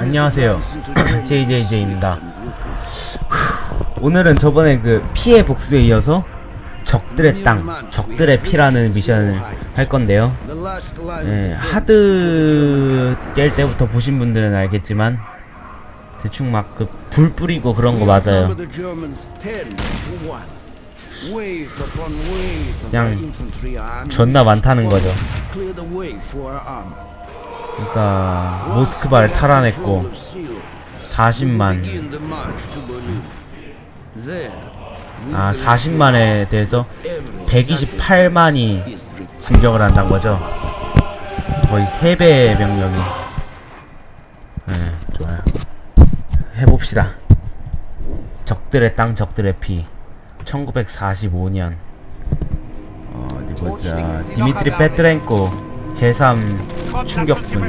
안녕하세요. JJJ입니다. 오늘은 저번에 그 피해 복수에 이어서 적들의 땅, 적들의 피라는 미션을 할 건데요. 예, 하드 깰 때부터 보신 분들은 알겠지만 대충 막 그 불 뿌리고 그런 거 맞아요. 그냥 존나 많다는 거죠. 그러니까 모스크바를 탈환했고 40만 아 40만에 대해서 128만이 진격을 한다는 거죠. 거의 3배의 병력이. 네, 좋아요. 해봅시다. 적들의 땅, 적들의 피. 1945년. 어, 어디 보자. 디미트리 페트렌코 제3 충격군.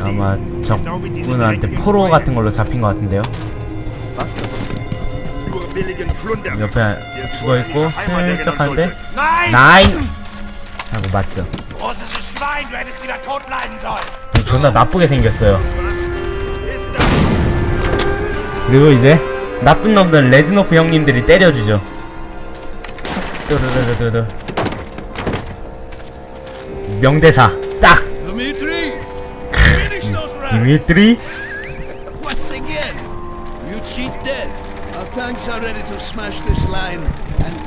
아마 적군한테 포로 같은 걸로 잡힌 것 같은데요. 옆에 죽어 있고 슬쩍 하는데 나인 하고 맞죠. 존나 나쁘게 생겼어요. 그리고 이제 나쁜 놈들 레즈노프 형님들이 때려주죠. 뚜루루루루루. 명대사 딱 Dmitri! Finish those rats! 디미트리 Once again! You cheat death. Our tanks are ready to smash this line and...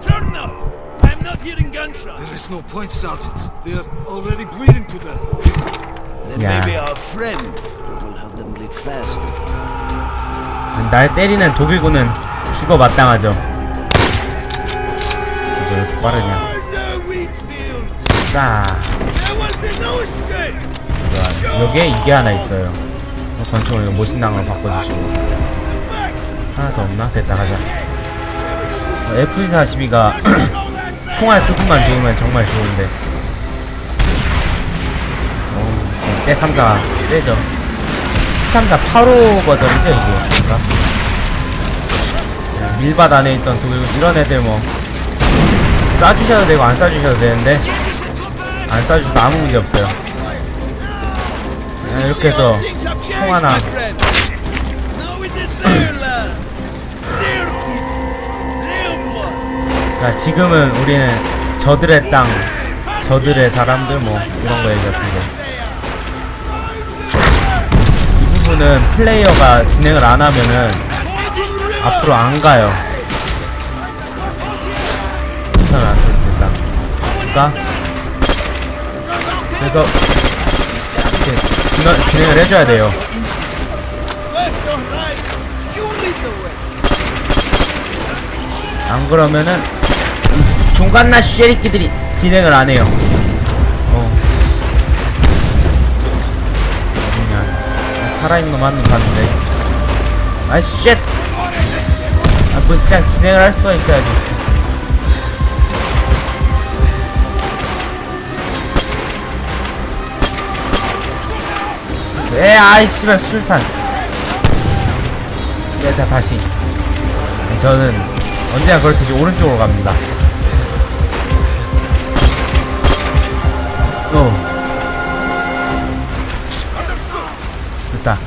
Chernov! I'm not hearing gunshots. There is no point, Sergeant. They are already bleeding to death. Then Yeah. maybe our friend will have them bleed faster. 날 때리는 독일군은 죽어 마땅하죠. 왜 이렇게 빠르냐? No escape! 좋아요. 여기에 이게 하나 있어요. 어, 권총을 이거 모신당으로 바꿔주시고. 하나 더 없나? 됐다 가자. 어, FG42가 총알 수급만 좋으면 정말 좋은데. 어, 때3사 세죠. T3사 8호 버전이죠, 이게. 뭔가? 네, 밀밭 안에 있던 그 이런 애들 뭐 쏴주셔도 되고 안 쏴주셔도 되는데 안 쏴주셔도 아무 문제 없어요. 네, 이렇게 해서 총 하나 blood. 그러니까 지금은 우리는 저들의 땅, 저들의 사람들 뭐 이런 거 얘기했는데 이 부분은 플레이어가 진행을 안 하면은 앞으로 안 가요. 안 된다. 그러니까 그래서 이렇게 진행, 진행 을 해줘야 돼요. 안 그러면은 이 종갓나 쉐리끼들이 진행을 안 해요. 어. 그냥 살아있는 놈한명 봤는데. 아 쉣. 아, 뭐 그냥 진행을 할 수가 있어야지. 에 아이 씨발 술탄. 네, 자 다시. 저는 언제나 그렇듯이 오른쪽으로 갑니다. 어. 됐다.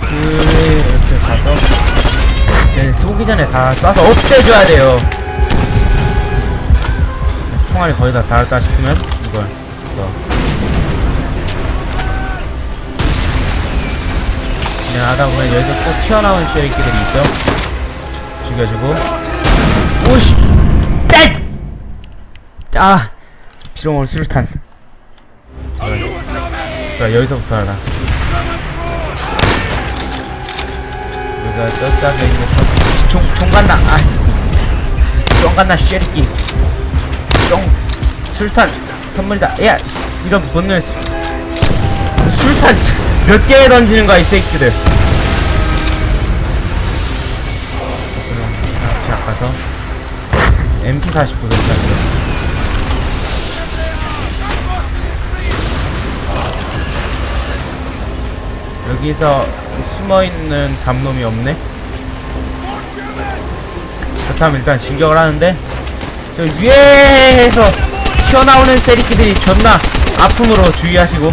슬 이렇게 가서 네, 쏘기 전에 다 쏴서 없애줘야 돼요. 총알이 거의 다 닳았다 싶으면 이걸. 또 진행하다 보면 여기서 또 튀어나온 쉐이키들이 있죠. 죽여주고. 오씨! 땡! 아 비룡을 수류탄. 자 여기서부터 하나. 여기가 저쪽에 있는 선- 총, 총 간다. 아 총 간다 쉐리키 총 술탄 선물이다. 야 씨, 이런 본능 술탄 몇 개 던지는 거야 이 새끼들. 앞에 가서 MP49 던져요? 여기서 숨어있는 잡놈이 없네? 그렇다면 일단 진격을 하는데 저 위에서 튀어나오는 세리끼들이 존나 아픔으로 주의하시고.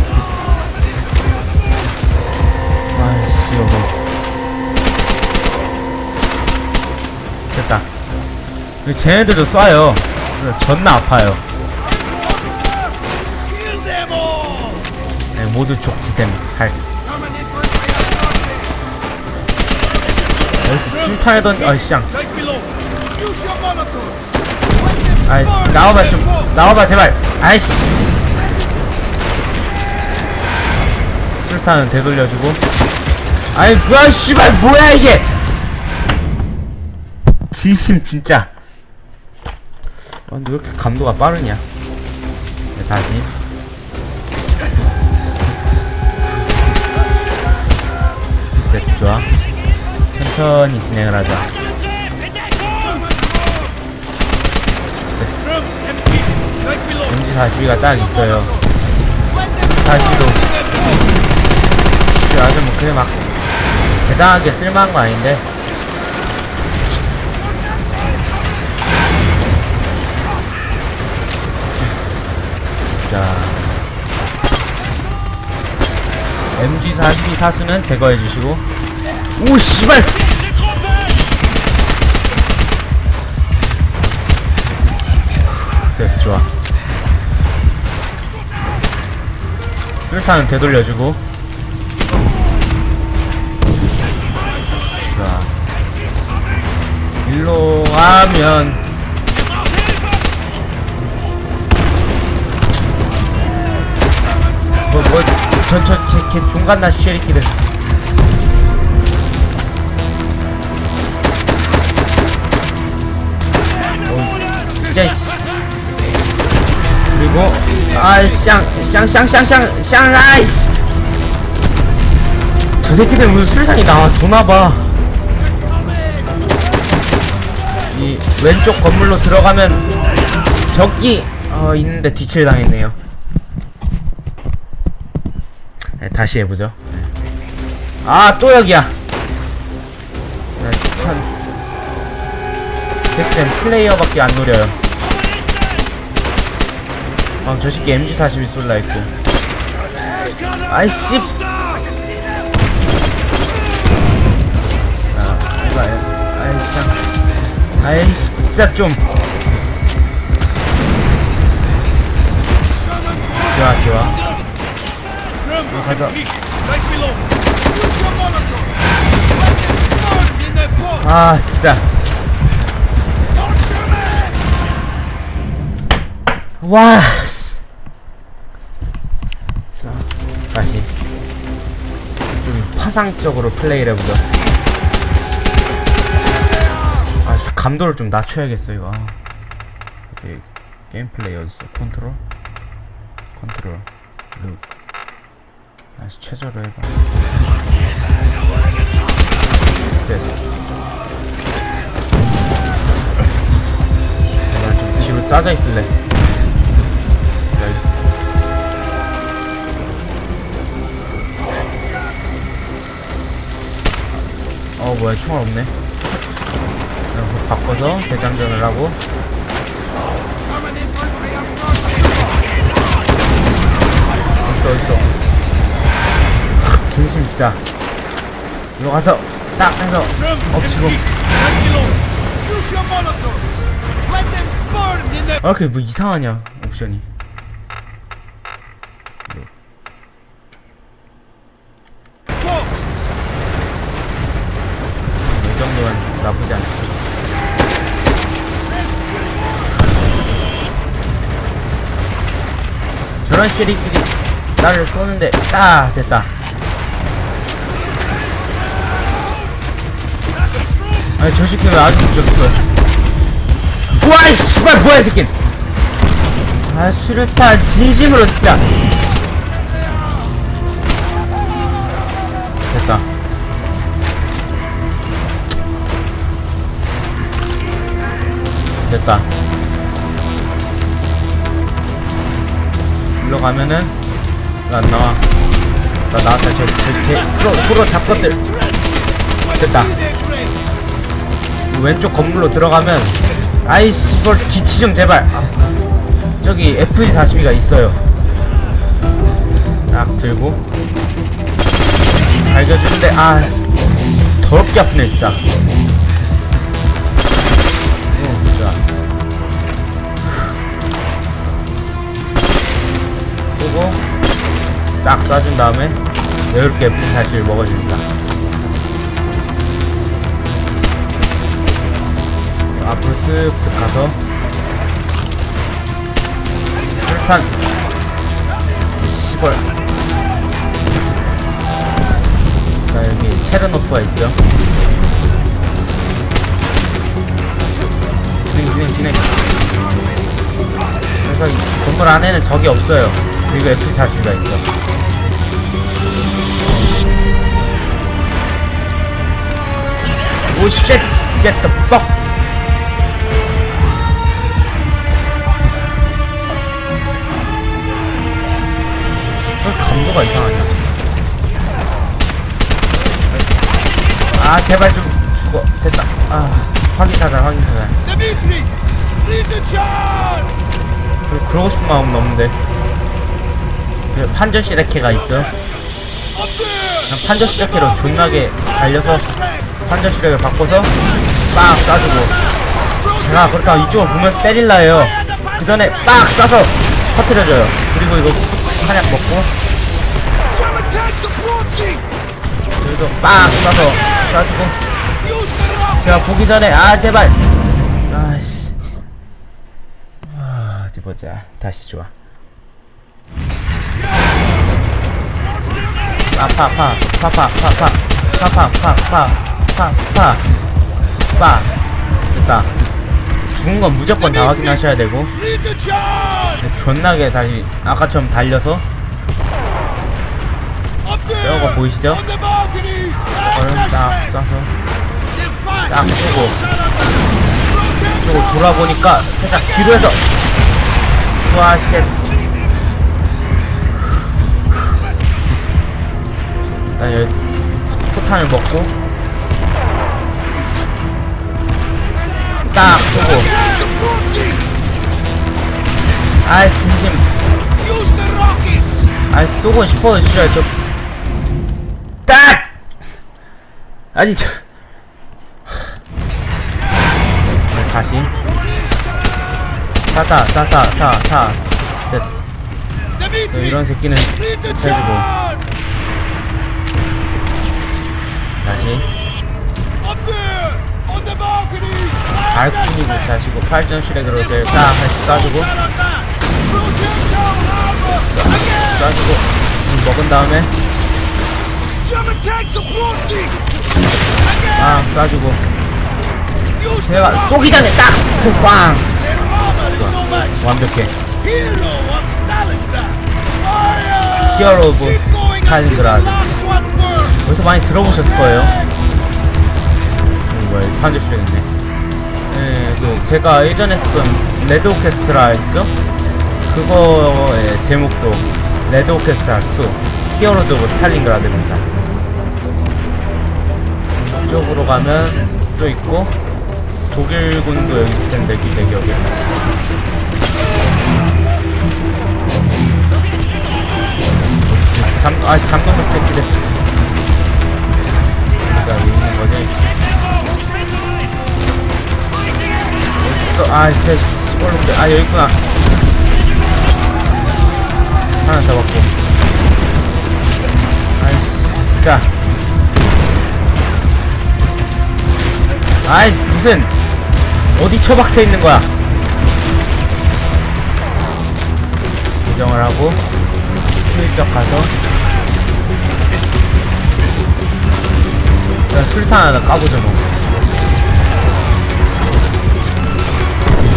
아이씨 여보. 됐다. 쟤네들도 쏴요. 존나 아파요! 네, 모두 족치됨. 할 여기서 출탄에 던 어이 쌍 아이 나와봐 좀. 나와봐 제발. 아이씨. 술탄은 되돌려주고. 아이 뭐야 씨발 뭐야 이게. 진심 진짜. 아 근데 왜 이렇게 감도가 빠르냐? 네, 다시. 됐어 좋아. 천천히 진행을 하자 42가 딱 있어요. 42도. 아주 뭐 그래 막 대단하게 쓸만한 거 아닌데. 자. MG 42 사수는 제거해 주시고. 오 씨발! 좋아 술탄은 되돌려주고 자 일로 가면 뭐, 뭐, 저, 저, 걔, 걔, 종갓나 쉐리키들. 어, 진짜, 씨. 그리고, 아, 쌍, 아이씨. 저 새끼들 무슨 술상이 나와, 주나봐. 이, 왼쪽 건물로 들어가면, 적기, 어, 있는데 뒤칠 당했네요. 네, 다시 해보죠. 네. 아, 또 여기야. 네, 참. 덱젠 플레이어밖에 안 노려요. 아, 저 새끼 MG42 쏠라 했고. 아이씨. 아, 이거, 아이씨. 참. 아이씨, 진짜 좀. 좋아, 좋아. Drum, 가자. 아, 진짜. 와. 좀 파상적으로 플레이를 해보죠. 아, 감도를 좀 낮춰야겠어, 이거. 아. 오케이. 게임 플레이 어딨어? 컨트롤? 컨트롤. 룩. 다시 최저로 해봐. 됐어. 내가 좀 뒤로 짜져 있을래. 어 뭐야 총알 없네. 바꿔서 대장전을 하고. 있어 있어. 진심 진짜. 이거 가서 딱 해서 엎치고. 아, 이렇게 뭐 이상하냐, 옵션이. posts! 이 정도면 나쁘지 않지. 저런 쉐리끼리 나를 쏘는데, 딱, 됐다. 아니, 저 새끼 왜 아직도 저기 있어? 우와, 이 씨발, 뭐야, 이 새끼! 아, 수류탄, 진심으로, 진짜. 됐다. 됐다. 일로 가면은 왜안 나와? 나 나왔다. 저, 저, 개, 프로, 프로 잡것들. 됐다. 왼쪽 건물로 들어가면, 아이씨, 이걸 뒤치 좀 제발. 아, 저기 여기 FE42가 있어요 딱 들고 갈겨주는데 아 씨, 더럽게 아프네 진짜 딱 쏴준 다음에 여유롭게 FE41 먹어줍니다. 앞으로 쓱쓱 가서 술탄 시벌. 자 여기 체르노프가 있죠? 진행 진행 진행. 그래서 이 건물 안에는 적이 없어요. 그리고 F-40가 있죠 오 쉣! get the fuck 왜 감도가 이상하냐 아 제발 좀 죽어 됐다 아! Lead the charge! 그- 그러고 싶은 마음은 없는데 그 판저 시레케가 있어 판저 시레케로 존나게 달려서 환자 시력을 바꿔서 빡 쏴주고. 제가 그렇다 이쪽을 보면 때릴라 해요. 그 전에 빡 쏴서 터트려줘요. 그리고 이거 한약 먹고. 그리고 빡 쏴서 쏴주고. 제가 보기 전에 아 제발. 아씨. 아 어디 보자. 다시 좋아. 아파 아파 아파 아파 아파 아파 아파 아파 파 파 파 파. 파 아파 됐다 죽은 건 무조건 다 확인하셔야 되고 charge! 존나게 다시 아까처럼 달려서! 저거 보이시죠? 저는 딱 쏴서 딱 쏘고! 이쪽으로 돌아보니까 살짝 뒤로 해서 와 쉣. 일단 여기 포탄을 먹고 딱 쏘고 Tanks approaching! 아 진심 Use the rockets! 아 쏘고 싶어 진짜 저 딱! 아니 저 네, 다시 타타 타타 타타 됐어! 이런 새끼는 해주고! 다시 아이쿠이 자시고 팔전실에 그러세요 딱 쏴주고. 쏴주고. 음, 먹은 다음에. 아 쏴주고. 제가 쏘기 전에 딱빵. 완벽해. 히어로 오브 스탈링그라드 벌써 많이 들어보셨을 거예요. 음, 뭐야 판전실에 있네. 예, 그 제가 예전에 했던 레드 오케스트라 있죠? 그거의 제목도 레드 오케스트라 2 히어로즈 오브 스탈린그라드입니다. 이쪽으로 가면 또 있고 독일군도 여기 있을 텐데 내 기억에 잠, 아, 잠깐만 새끼들 자, 여기 있는 거지 어딨어? 아, 진짜 시골놈들 아, 여기 있구나. 하나 잡았고. 아이씨, 진짜. 아이, 무슨 어디 처박혀 있는 거야? 고정을 하고 슬쩍 가서. 일단 술탄 하나 까보죠 뭐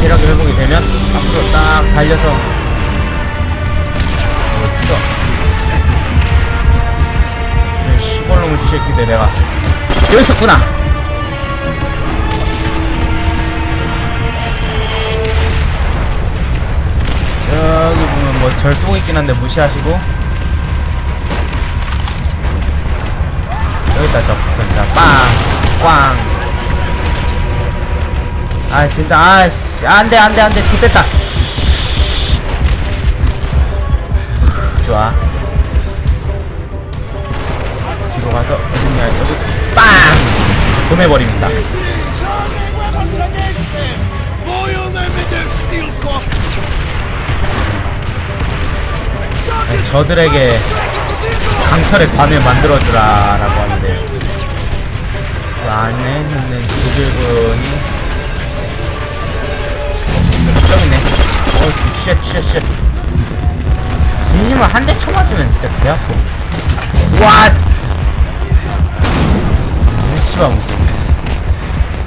체력이 회복이 되면 앞으로 딱 달려서 어딨어 이런 시골놈 새끼들 내가 여기 있었구나 여기 보면 뭐 절송 있긴 한데 무시하시고 여기다 저 진짜 빵! 꽝! 아 진짜 아씨 안 돼 안 돼 안돼. 좋됐다. 좋아. 뒤로 가서 어딨냐 여기 빵! 보내버립니다. 아니, 저들에게 강철의 관을 만들어주라 라고 하는데. 그 안에 있는 구질분이 쉣 쉣 쉣. 진심을 한대 쳐맞으면 진짜 개 아파. 와! 무치바 무슨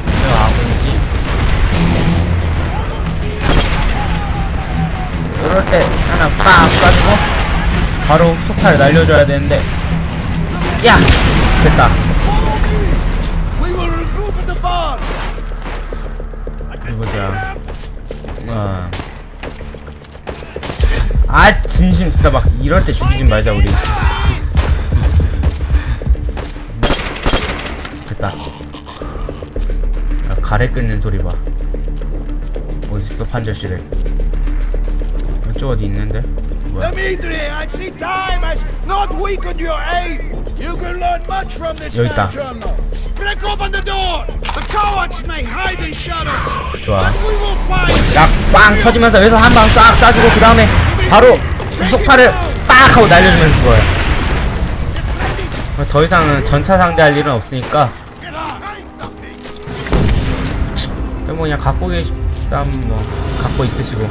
내가 아군이지? 이럴 때 하나 빡 쏴주고 바로 속타를 날려줘야 되는데. 야! 됐다! 이거자 어. 아 진심 진짜 막 이럴 때 죽이지 말자 우리 됐다 야, 가래 끓는 소리 봐 어딨어 판저씨를 이쪽 어디 있는데 뭐야 Dimitri, I see time has not weakened your aim! You can learn much from this 여기 있다. journal! Break open the door! The cowards may hide in shadows! 좋아 But we will find 약빵 터지면서 여기서 한 방 싹 쏴주고 그 다음에 바로 구속파를 빡 하고 날려주면 죽어요 더 이상은 전차 상대할 일은 없으니까 뭐 그냥 갖고 계시다면 뭐 갖고 있으시고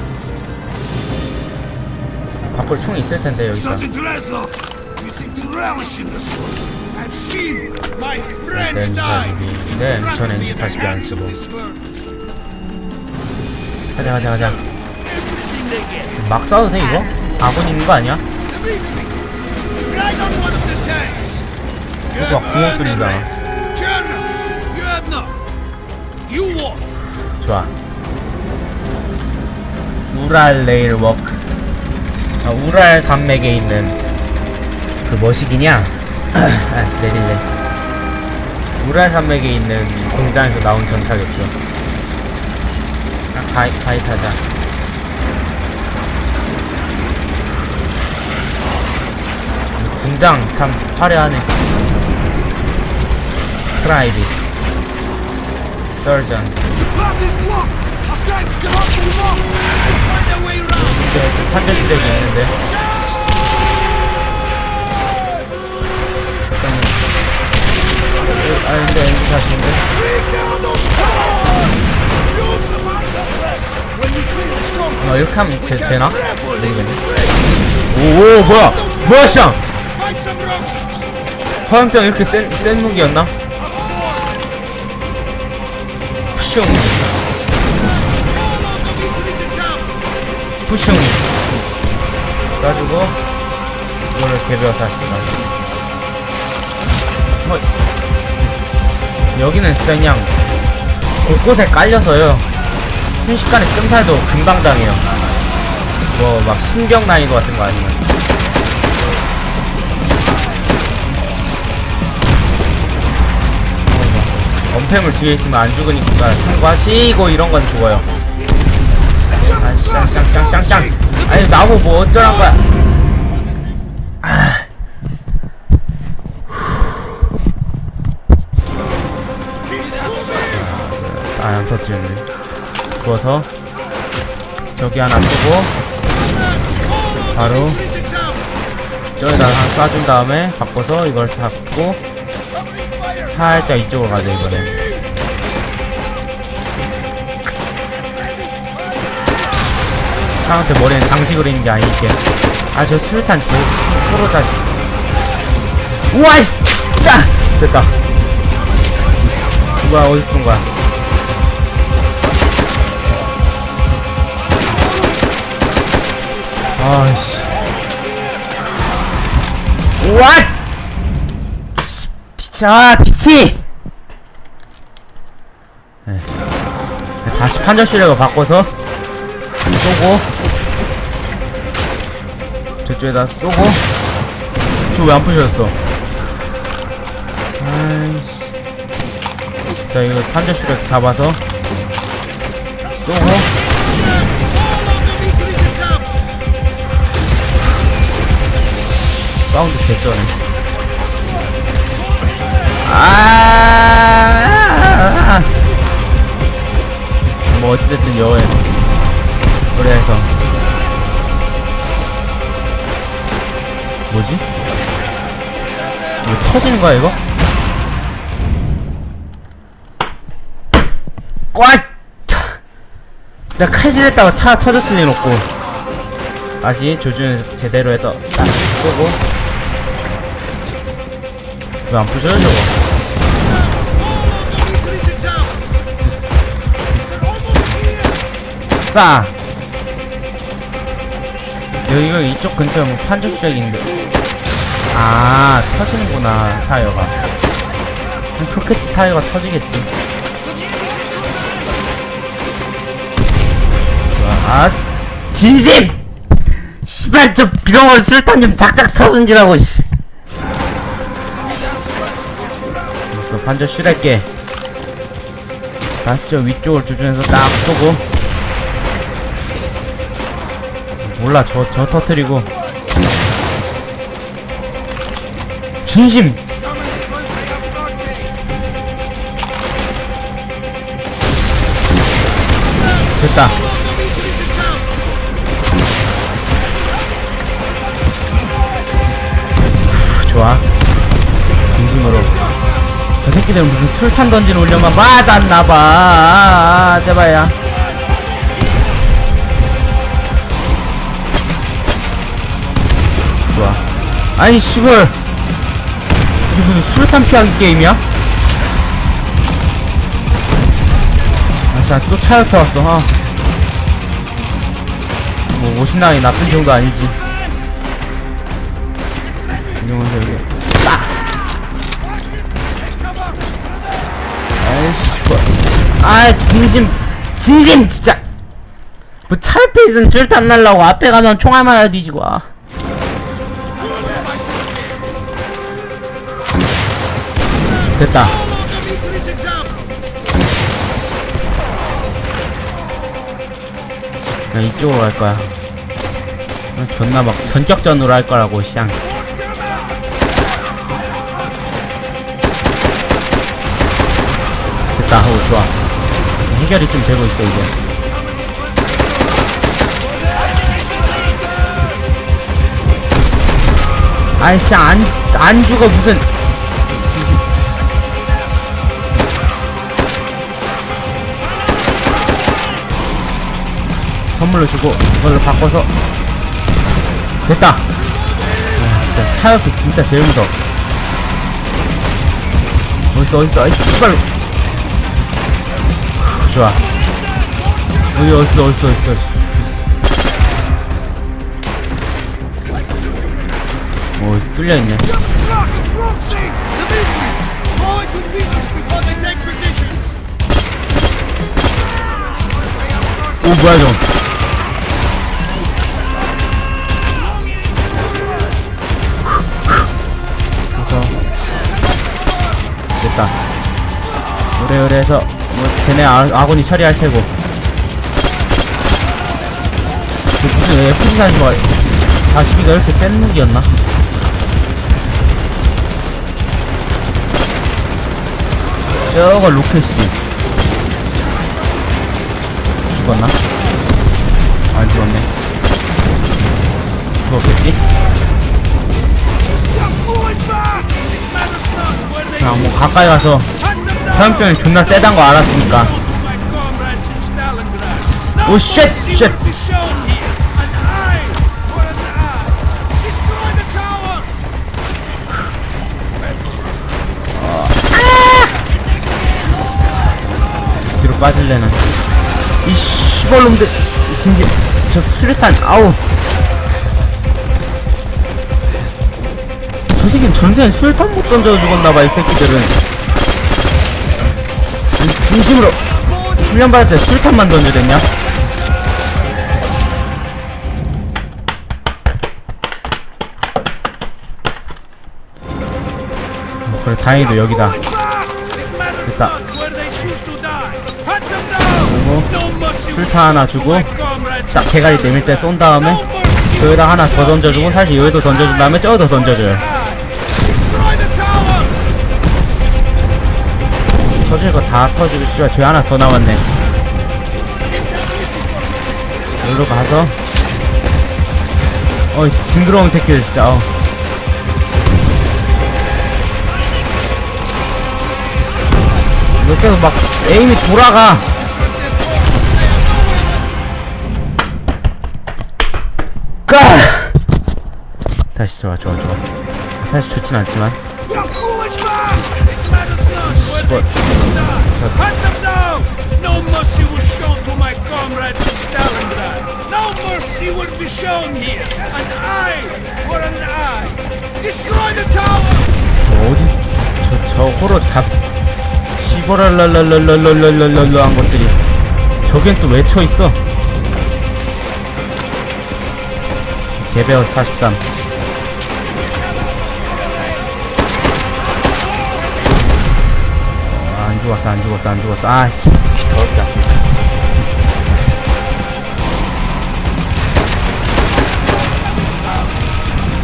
밖으로 총이 있을 텐데 여기다 네, die! NG42. 네, in front 전 the NG42 안 쓰고. 가자 가자 가자. 막 쏴도 돼 이거? 아군 있는 거 아니야? You 그거 have 구멍 뚫린다. 좋아. 우랄 레일 워크. 아, 우랄 산맥에 있는 그 뭐시기냐? 아, 내릴래. 우랄 산맥에 있는 공장에서 나온 전차겠죠. 아, 가이, 가이 타자. 이 군장 참 화려하네. way round. 이제 산전지력이 있는데 일단 아 근데 엔지 compound, 어 이렇게 하면 되, 되나? them. 오오 뭐야 뭐야 쌍. 화염병 이렇게 센, 센 무기였나? 푸슝. 푸슝 쏴주고 이거를 개별사 하시더라 어, 여기는 진짜 그냥 곳곳에 깔려서요. 순식간에 끔살도 금방 당해요. 뭐 막 신경 난이도 같은 거 아니면 어, 엄폐물 뒤에 있으면 안 죽으니까 참고하시고 이런 건 죽어요 아 쌍쌍쌍쌍쌍 아니 나보고 뭐 어쩌란 거야 아 아, 안 터지네. 구워서 저기 하나 쓰고 바로. 저기다가 하나 쏴준 다음에 바꿔서 이걸 잡고 살짝 이쪽으로 가자 이번엔. 사람한테 머리에 장식으로 있는 게 아니게. 아, 저 수류탄 도, 서로 자식. 우와, 씨! 짜! 됐다. 뭐야, 어디 쏜 거야? 아이씨. What? 티차, 티치! 네. 다시 판저시력을 바꿔서 쏘고 저쪽에다 쏘고 저 왜 안 부셔졌어 아이씨 자 이거 판저시력 잡아서 쏘고. 사운드 개쩌네 아, 뭐 어찌됐든 여행 그래서 뭐지? 이거 터지는 거야 이거? 와! 차. 내가 칼질했다가 차 터졌을 일 없고 다시 조준 제대로 해서 딱 끄고 왜 안 부셔요 저거? 빠 여기가 이쪽 근처에 뭐 판조 시작인데. 아 터지는구나 타이어가. 그렇겠지 타이어가 터지겠지. 아 진심! 씨발 저 비렁을 술탄 좀 작작 터든지라고 씨 또 판조 슈랄게. 다시 저 위쪽을 조준해서 딱 쏘고. 몰라 저 저 터트리고. 진심! 됐다. 후, 좋아 새끼들은 무슨 술탄 던지는 훈련만 맞았나봐 아, 제발야 좋아 아니 씨발 이게 무슨 술탄 피하기 게임이야? 아, 또 차였다 왔어, 아. 뭐, 멋있나니 나쁜 정도 아니지. 여 아, 진심, 진심, 진짜! 뭐, 차 옆에 있으면 술탄 날라고 앞에 가면 총알만 하나 뒤지고, 아. 됐다. 그냥 이쪽으로 갈 거야. 아, 존나 막 전격전으로 할 거라고, 샹. 됐다, 오, 좋아. 해결이 좀 되고 있어, 이제. 아이씨, 안, 안 죽어, 무슨. 선물로 주고 이걸로 바꿔서. 됐다. 와, 진짜 차 옆에 진짜 제일 무서워 어딨어 어딨어 아이 씨발. 후, 좋아. 어디 어딨어 어딨어 어딨어. 뭐 뚫려있네. 오 뭐야 그래서 됐다. 그래 해서 뭐 쟤네 아, 아군이 처리할 테고 그 무슨 F-35 42가 이렇게 센 무기였나? 저거 로켓이지 죽었나? 안 죽었네 죽었겠지? 자, 뭐 가까이 가서 화염병이 존나 세단 거 알았으니까 오 쉣! 쉣! 뒤로 빠질래나 이 씨발놈들 진짜 저 수류탄 아우 저 새끼는 전생에 수류탄 못 던져 죽었나봐 이 새끼들은 이 진심으로 훈련 받을 때 수류탄만 던져댔냐? 어, 그래 다행히도 여기다. 됐다. 그리고 술타 하나 주고 딱 대가리 내밀 때 쏜 다음에 저기다 하나 더 던져주고 사실 여기도 던져준 다음에 저기도 던져줘요 터질 거 다 터지고 씨발 저기 하나 더 나왔네. 여기로 가서. 어이 징그러운 새끼들 진짜. 어. 이렇게 막 에임이 돌아가. 까 다시 좋아 좋아 좋아 사실 좋진 않지만 they Hunt them down! No mercy was shown to my comrades in Stalingrad. No mercy will be shown here. An eye for an eye. Destroy the tower! 어디 저 저거로 잡 시버랄랄랄랄랄랄랄랄랄 한 것들이 저긴 또왜쳐 있어? 개베어 43 죽었어 안 죽었어 안 죽었어. 아씨. 더럽다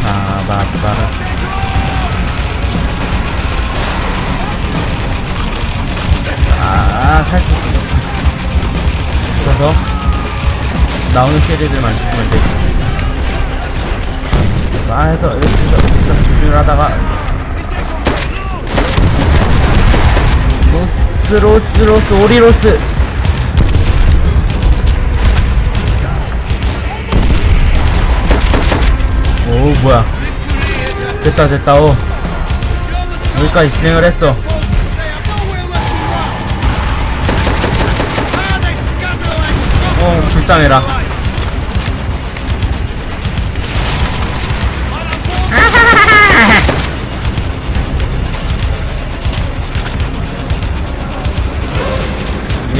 아 바바라. 아, 살수 그래서 나오는 캐리들만 죽으면 되지. 아, 해서 여기서 조준을 하다가 로스 로스 로스 오리 로스 오 뭐야 됐다 됐다 오 여기까지 진행을 했어. Ah, 어 불쌍해라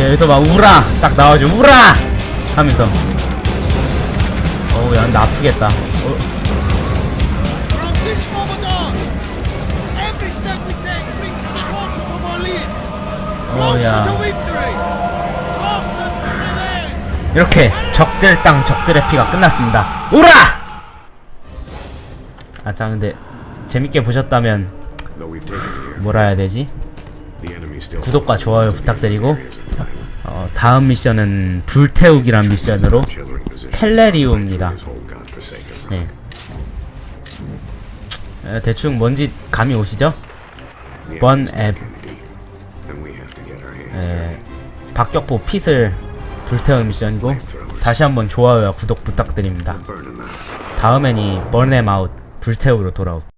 예, 여기서 막 우라 딱 나와줘 우라 하면서 어우 야나 아프겠다 어, From this moment on, every step we take brings us closer to Berlin. 어, Closer 야. to victory. Closer to revenge. 이렇게 적들 땅 적들의 피가 끝났습니다 우라 아자 근데 재밌게 보셨다면 뭐라 해야 되지 구독과 좋아요 부탁드리고. 어, 다음 미션은 불태우기란 미션으로 godforsaken 네. 에, 대충 뭔지 감이 오시죠? The Bon enemy's 앱. skin deep, and we have to get our hands 에, dirty. 박격포 핏을 불태우는 미션이고 다시 한번 좋아요와 구독 부탁드립니다. 다음엔 이 번엠아웃 불태우로 돌아오